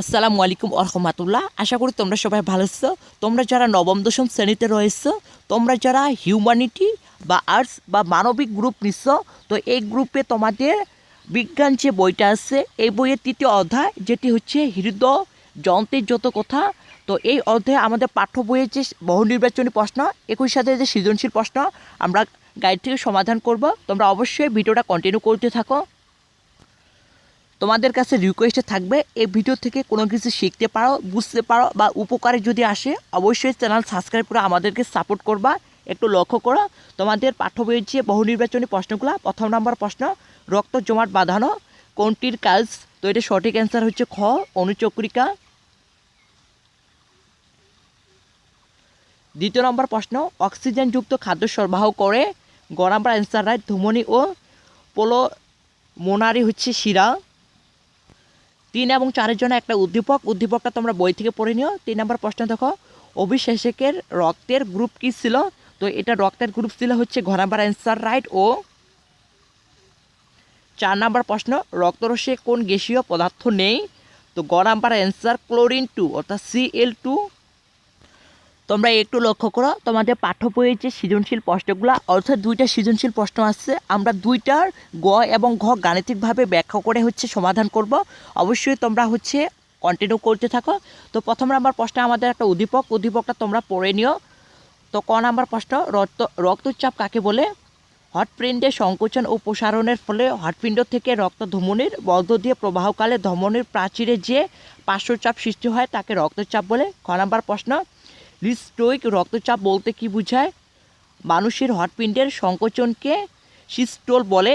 আসসালামু আলাইকুম আরহামাতুল্লাহ আশা করি তোমরা সবাই ভালো আছো। তোমরা যারা নবম, দশম শ্রেণীতে রয়েছো, তোমরা যারা হিউম্যানিটি বা আর্টস বা মানবিক গ্রুপ নিচ্ছ তো এই গ্রুপে তোমাদের বিজ্ঞান যে বইটা আছে, এই বইয়ের তৃতীয় অধ্যায়, যেটি হচ্ছে হৃদয় যন্ত্রের যত কথা, তো এই অধ্যায়ে আমাদের পাঠ্য বইয়ের যে বহু নির্বাচনী প্রশ্ন, একই সাথে যে সৃজনশীল প্রশ্ন, আমরা গাইড থেকে সমাধান করব। তোমরা অবশ্যই ভিডিওটা কন্টিনিউ করতে থাকো। তোমাদের কাছে রিকোয়েস্টে থাকবে এই ভিডিও থেকে কোনো কিছু শিখতে পারো, বুঝতে পারো বা উপকারে যদি আসে, অবশ্যই চ্যানেল সাবস্ক্রাইব করে আমাদেরকে সাপোর্ট করবা। একটু লক্ষ্য করো, তোমাদের পাঠ্য বইয়ের বহু নির্বাচনী প্রশ্নগুলো, প্রথম নম্বর প্রশ্ন, রক্ত জমাট বাঁধানো, কোনটির কাজ তো এটা সঠিক অ্যান্সার হচ্ছে খ, অনুচক্রিকা। দ্বিতীয় নম্বর প্রশ্ন, অক্সিজেনযুক্ত খাদ্য সরবরাহ করে, গ নাম্বার অ্যান্সার রাইট ধুমনি ও পোলো মোনারি হচ্ছে শিরা। তিন এবং চারের জন্য একটা উদ্দীপক। উদ্দীপকটা তোমরা বই থেকে পড়ে নিও। তিন নম্বর প্রশ্ন দেখো অভিশেষকের রক্তের গ্রুপ কি ছিল? তো এটা রক্তের গ্রুপ ছিল হচ্ছে ঘ নাম্বার অ্যান্সার রাইট ও চার নাম্বার প্রশ্ন, রক্তরসে কোন গ্যাসীয় পদার্থ নেই? তো গ নাম্বার অ্যান্সার ক্লোরিন টু অর্থাৎ সিএল টু তোমরা একটু লক্ষ্য করো, তোমাদের পাঠ্য বইয়ের যে সৃজনশীল প্রশ্নগুলো, অর্থাৎ দুইটা সৃজনশীল প্রশ্ন আসছে আমরা দুইটার গ এবং ঘ গাণিতিকভাবে ব্যাখ্যা করে হচ্ছে সমাধান করব। অবশ্যই তোমরা হচ্ছে কন্টিনিউ করতে থাকো। তো প্রথম নাম্বার প্রশ্নে আমাদের একটা উদ্দীপক, উদ্দীপকটা তোমরা পড়ে নিও। তো ক নাম্বার প্রশ্ন, রক্ত, রক্তচাপ কাকে বলে? হটপিণ্ডের সংকোচন ও প্রসারণের ফলে হটপিণ্ড থেকে রক্ত ধমনির মধ্য দিয়ে প্রবাহকালে ধমনির প্রাচীরে যে পার্শ্বচাপ সৃষ্টি হয়, তাকে রক্তচাপ বলে। খ নাম্বার প্রশ্ন হৃস্টোইক রক্তচাপ বলতে কি বোঝায়? মানুষের হটপিণ্ডের সংকোচনকে সিস্টোল বলে।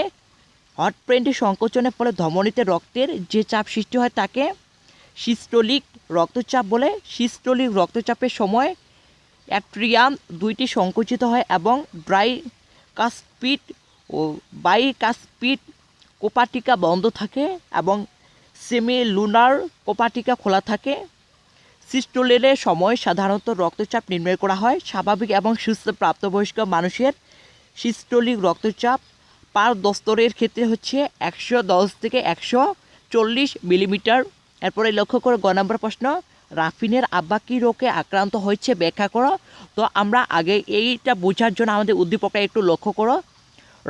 হটপিণ্ডের সংকোচনের ফলে ধমনীতে রক্তের যে চাপ সৃষ্টি হয় তাকে সিস্টোলিক রক্তচাপ বলে। সিস্টোলিক রক্তচাপের সময় অ্যাট্রিয়াম দুইটি সংকুচিত হয় এবং ড্রাই কাসপিড ও বাই কাসপিড কোপাটিকা বন্ধ থাকে এবং সেমি লুনার কোপাটিকা খোলা থাকে। সিস্টোলের সময় সাধারণত রক্তচাপ নির্ণয় করা হয়। স্বাভাবিক এবং সুস্থ প্রাপ্তবয়স্ক মানুষের সিস্টোলিক রক্তচাপ পার দস্তরের ক্ষেত্রে হচ্ছে একশো দশ থেকে একশো চল্লিশ মিলিমিটার। এরপরে লক্ষ্য করে, গ নম্বর প্রশ্ন, রাফিনের আব্বা কী রোগে আক্রান্ত হয়েছে ব্যাখ্যা করো। তো আমরা আগে এইটা বোঝার জন্য আমাদের উদ্দীপকটা একটু লক্ষ্য করো।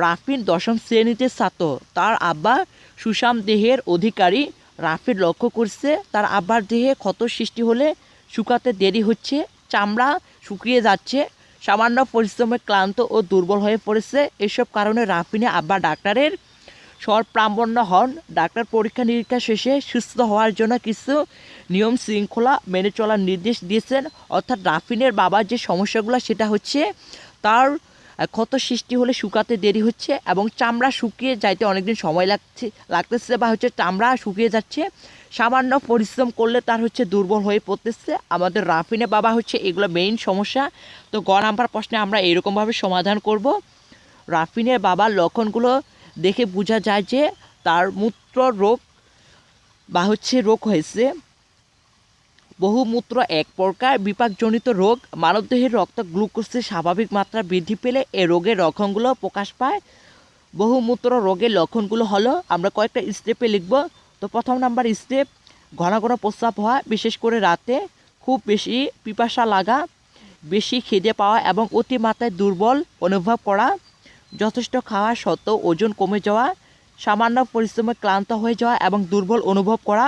রাফিন দশম শ্রেণীতে ছাত্র। তার আব্বা সুষাম দেহের অধিকারী। রাফির লক্ষ্য করছে, তার আব্বার দেহে ক্ষত সৃষ্টি হলে শুকাতে দেরি হচ্ছে, চামড়া শুকিয়ে যাচ্ছে, সামান্য পরিশ্রমে ক্লান্ত ও দুর্বল হয়ে পড়েছে। এসব কারণে রাফিনে আব্বা ডাক্তারের সরপ্রাম্বন্য হন। ডাক্তার পরীক্ষা নিরীক্ষা শেষে সুস্থ হওয়ার জন্য কিছু নিয়ম শৃঙ্খলা মেনে চলার নির্দেশ দিয়েছেন। অর্থাৎ রাফিনের বাবার যে সমস্যাগুলো, সেটা হচ্ছে তার ক্ষত সৃষ্টি হলে শুকাতে দেরি হচ্ছে এবং চামড়া শুকিয়ে যাইতে অনেকদিন সময় লাগছে লাগতেছে বা হচ্ছে চামড়া শুকিয়ে যাচ্ছে। সামান্য পরিশ্রম করলে তার হচ্ছে দুর্বল হয়ে পড়তেছে। আমাদের রাফিনে বাবা হচ্ছে এগুলো মেইন সমস্যা। তো গ নাম্বার প্রশ্নে আমরা এরকমভাবে সমাধান করব। রাফিনের বাবার লক্ষণগুলো দেখে বোঝা যায় যে তার মূত্র রোগ বা হচ্ছে রোগ হয়েছে। বহুমূত্র এক প্রকার বিপাকজনিত রোগ, মানবদেহের রক্ত গ্লুকোজের স্বাভাবিক মাত্রা বৃদ্ধি পেলে এ রোগের লক্ষণগুলো প্রকাশ পায়। বহুমূত্র রোগের লক্ষণগুলো হলো, আমরা কয়েকটা স্টেপে লিখব। তো প্রথম নাম্বার স্টেপ ঘন ঘন প্রস্রাব হওয়া, বিশেষ করে রাতে খুব বেশি পিপাসা লাগা, বেশি খিদে পাওয়া এবং অতিমাত্রায় দুর্বল অনুভব করা, যথেষ্ট খাওয়া সত্ত্বেও ওজন কমে যাওয়া, সামান্য পরিশ্রমে ক্লান্ত হয়ে যাওয়া এবং দুর্বল অনুভব করা,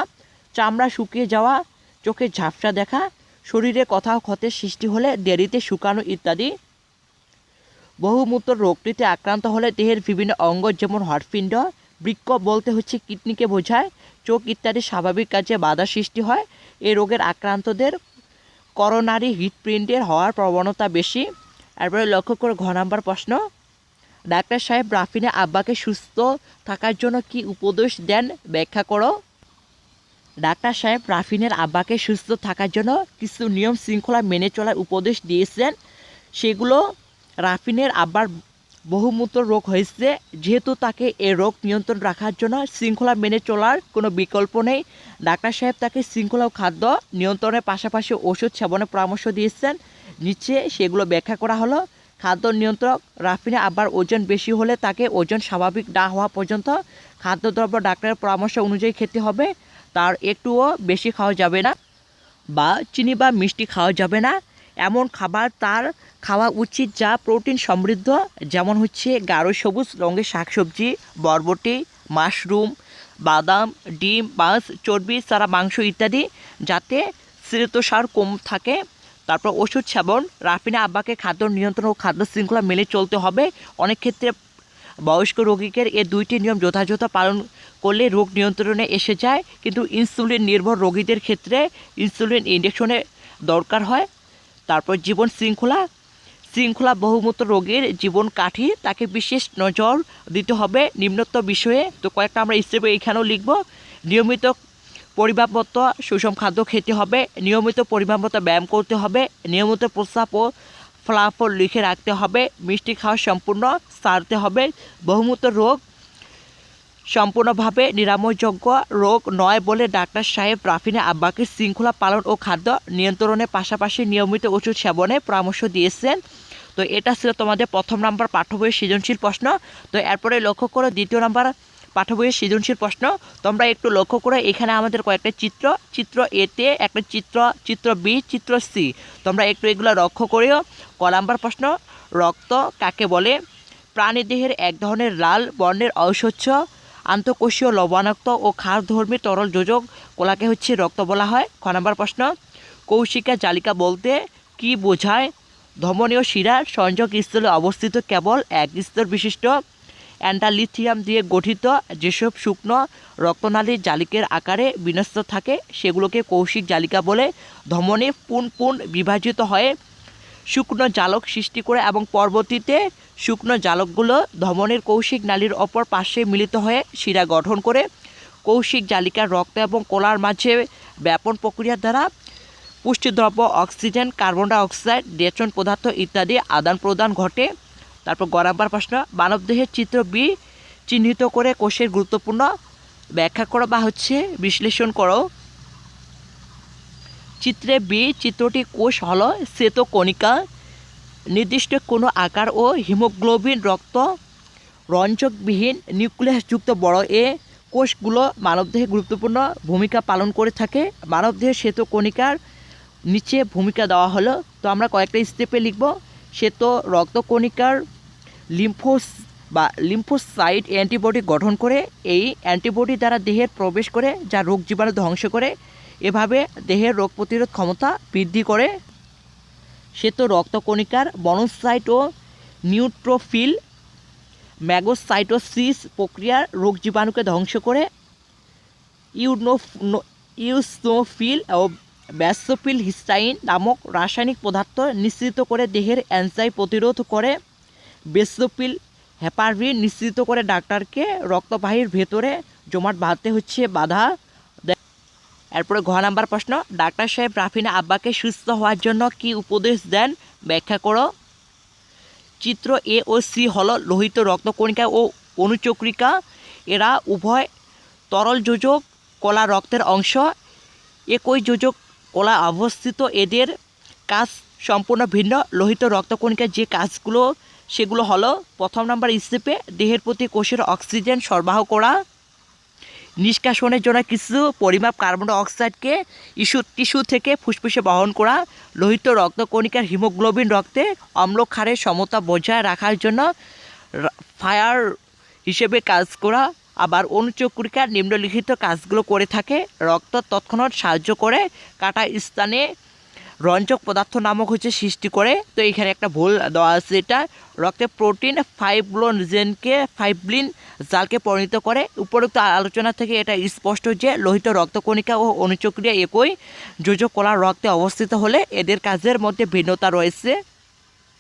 চামড়া শুকিয়ে যাওয়া চোখে ঝাপসা দেখা, শরীরে কোথাও ক্ষতের সৃষ্টি হলে দেরিতে শুকানো ইত্যাদি। বহুমূত্র রোগটিতে আক্রান্ত হলে দেহের বিভিন্ন অঙ্গ যেমন হটপিণ্ড বৃক্ক বলতে হচ্ছে কিডনিকে বোঝায়, চোখ ইত্যাদি স্বাভাবিক কাজে বাধা সৃষ্টি হয়। এই রোগের আক্রান্তদের করোনারি হৃৎপিণ্ডের হওয়ার প্রবণতা বেশি। এরপরে লক্ষ্য করে ঘ নাম্বার প্রশ্ন, ডাক্তার সাহেব রাফিনে আব্বাকে সুস্থ থাকার জন্য কি উপদেশ দেন? ব্যাখ্যা করো। ডাক্তার সাহেব রাফিনের আব্বাকে সুস্থ থাকার জন্য কিছু নিয়ম শৃঙ্খলা মেনে চলার উপদেশ দিয়েছেন। সেগুলো রাফিনের আব্বার বহুমূত্র রোগ হয়েছে। যেহেতু তাকে এ রোগ নিয়ন্ত্রণ রাখার জন্য শৃঙ্খলা মেনে চলার কোনো বিকল্প নেই, ডাক্তার সাহেব তাকে শৃঙ্খলা খাদ্য নিয়ন্ত্রণের পাশাপাশি ওষুধ সেবনের পরামর্শ দিয়েছেন। নিচে সেগুলো ব্যাখ্যা করা হলো। খাদ্য নিয়ন্ত্রক রাফিনে আবার ওজন বেশি হলে তাকে ওজন স্বাভাবিক না হওয়া পর্যন্ত খাদ্যদ্রব্য ডাক্তারের পরামর্শ অনুযায়ী খেতে হবে। তার একটুও বেশি খাওয়া যাবে না বা চিনি বা মিষ্টি খাওয়া যাবে না। এমন খাবার তার খাওয়া উচিত যা প্রোটিন সমৃদ্ধ, যেমন হচ্ছে গাঢ় সবুজ রঙের শাকসবজি, বরবটি, মাশরুম, বাদাম, ডিম, মাছ, চর্বি সারা মাংস ইত্যাদি যাতে স্মৃতসার কম থাকে। তারপর ওষুধ সেবন, রাফিনা আব্বাকে খাদ্য নিয়ন্ত্রণ ও খাদ্য শৃঙ্খলা মেনে চলতে হবে। অনেক ক্ষেত্রে বয়স্ক রোগীদের এ দুইটি নিয়ম যথাযথ পালন করলে রোগ নিয়ন্ত্রণে এসে যায়, কিন্তু ইনসুলিন নির্ভর রোগীদের ক্ষেত্রে ইনসুলিন ইঞ্জেকশনের দরকার হয়। তারপর জীবন শৃঙ্খলা। শৃঙ্খলা বহুমূত্র রোগীর জীবন কাঠি, তাকে বিশেষ নজর দিতে হবে নিম্নত্ব বিষয়ে। তো কয়েকটা আমরা স্টেপে এখানেও লিখব। নিয়মিত পরিমাপমতো সুষম খাদ্য খেতে হবে, নিয়মিত পরিমাপমতো ব্যায়াম করতে হবে, নিয়মিত প্রস্রাব ও ফলাফল লিখে রাখতে হবে, মিষ্টি খাওয়া সম্পূর্ণ সারতে হবে। বহুমূত্র রোগ, সম্পূর্ণভাবে নিরাময়যোগ্য রোগ নয় বলে ডাক্তার সাহেব রাফিনে আব্বাকে শৃঙ্খলা পালন ও খাদ্য নিয়ন্ত্রণের পাশাপাশি নিয়মিত ওষুধ সেবনে পরামর্শ দিয়েছেন। তো এটা ছিল তোমাদের প্রথম নাম্বার পাঠ্য বইয়ের সৃজনশীল প্রশ্ন। তো এরপরে লক্ষ্য করো দ্বিতীয় নাম্বার পাঠ্য বইয়ের সৃজনশীল প্রশ্ন। তোমরা একটু লক্ষ্য করো এখানে আমাদের কয়েকটা চিত্র চিত্র এতে একটা চিত্র চিত্র বি চিত্র সি তোমরা একটু এগুলো লক্ষ্য করিও। ক নাম্বার প্রশ্ন, রক্ত কাকে বলে? প্রাণীদেহের এক ধরনের লাল বর্ণের অস্বচ্ছ আন্তঃকোষীয় লবণাক্ত ও ক্ষারধর্মী তরল যোজক, কোলাকে হচ্ছে রক্ত বলা হয়। খ নম্বর প্রশ্ন, কৌশিকা জালিকা বলতে কি বোঝায়? ধমনীয় শিরার সংযোগ স্থলে অবস্থিত কেবল এক স্তর বিশিষ্ট। অ্যান্টালিথিয়াম দিয়ে গঠিত যেসব শুকনো রক্তনালীর জালিকের আকারে বিন্যস্ত থাকে, সেগুলোকে কৌশিক জালিকা বলে। ধমনী পুন পুন বিভাজিত হয়ে। শুকনো জালক সৃষ্টি করে এবং পরবর্তীতে শুকনো জালকগুলো ধমনের কৌশিক নালীর অপর পাশে মিলিত হয়ে শিরা গঠন করে কৌশিক জালিকার রক্ত এবং কোলার মাঝে ব্যাপন প্রক্রিয়ার দ্বারা পুষ্টিদ্রব্য, অক্সিজেন, কার্বন ডাই অক্সাইড ডেচন পদার্থ ইত্যাদি আদান প্রদান ঘটে। তারপর গড়াবার প্রশ্ন, মানবদেহের চিত্র বি চিহ্নিত করে কোষের গুরুত্বপূর্ণ ব্যাখ্যা করো বা হচ্ছে বিশ্লেষণ করো। চিত্রে বি, চিত্রটি কোষ হলো শ্বেতকণিকা নির্দিষ্ট কোনো আকার ও হিমোগ্লোবিন রক্ত, রঞ্জকবিহীন নিউক্লিয়াসযুক্ত বড় এ, কোষগুলো মানবদেহে গুরুত্বপূর্ণ ভূমিকা পালন করে থাকে। মানবদেহের শ্বেতকণিকার নিচে ভূমিকা দেওয়া হলো। তো আমরা কয়েকটা স্টেপে লিখব। শ্বেত রক্তকণিকার লিম্ফোস বা লিম্ফোসাইট অ্যান্টিবডি গঠন করে, এই অ্যান্টিবডি দ্বারা দেহের প্রবেশ করে, যা রোগ জীবাণু ধ্বংস করে। এভাবে দেহের রোগ প্রতিরোধ ক্ষমতা বৃদ্ধি করে। শ্বেত রক্তকণিকার বনসাইট ও নিউট্রোফিল ম্যাগোসাইটোসিস প্রক্রিয়ার রোগ জীবাণুকে ধ্বংস করে। ইউনো ইউসনোফিল ও ব্যাসোফিল হিস্টাইন নামক রাসায়নিক পদার্থ নিশ্চিত করে দেহের অ্যানজাই প্রতিরোধ করে। বেসোফিল হেপারভিন নিশ্চিত করে ডাক্তারকে রক্তবাহীর ভেতরে জমাট বাঁধতে হচ্ছে বাধা। এরপরে ঘ নাম্বার প্রশ্ন, ডাক্তার সাহেব রাফিনা আব্বাকে সুস্থ হওয়ার জন্য কি উপদেশ দেন? ব্যাখ্যা করো। চিত্র এ ও সি হল লোহিত রক্তকণিকা ও অনুচক্রিকা। এরা উভয় তরল যোজক কলা রক্তের অংশ। একই যোজক কলা অবস্থিত। এদের কাজ সম্পূর্ণ ভিন্ন। লোহিত রক্তকণিকার যে কাজগুলো, সেগুলো হলো, প্রথম নাম্বার স্টেপে দেহের প্রতি কোষের অক্সিজেন সরবরাহ করা। নিষ্কাশনের জন্য কিছু পরিমাপ কার্বন ডাই অক্সাইডকে ইস্যু টিস্যু থেকে ফুসফুসে বহন করা, লোহিত রক্তকণিকার হিমোগ্লোবিন রক্তে অম্লক্ষারের সমতা বজায় রাখার জন্য ফায়ার হিসেবে কাজ করা, আবার অনুচক্রিকার নিম্নলিখিত কাজগুলো করে থাকে, রক্ত তৎক্ষণাৎ সাহায্য করে, কাটা স্থানে রঞ্জক পদার্থ নামক হচ্ছে সৃষ্টি করে। তো এখানে একটা ভুল দেওয়া আছে এটা। রক্তে প্রোটিন ফাইব্লোনজেনকে ফাইব্লিন জালকে পরিণত করে। উপরোক্ত আলোচনা থেকে এটা স্পষ্ট যে লোহিত রক্তকণিকা ও অনুচক্রিয়া একই। যোজক কলার রক্তে অবস্থিত হলে এদের কাজের মধ্যে ভিন্নতা রয়েছে।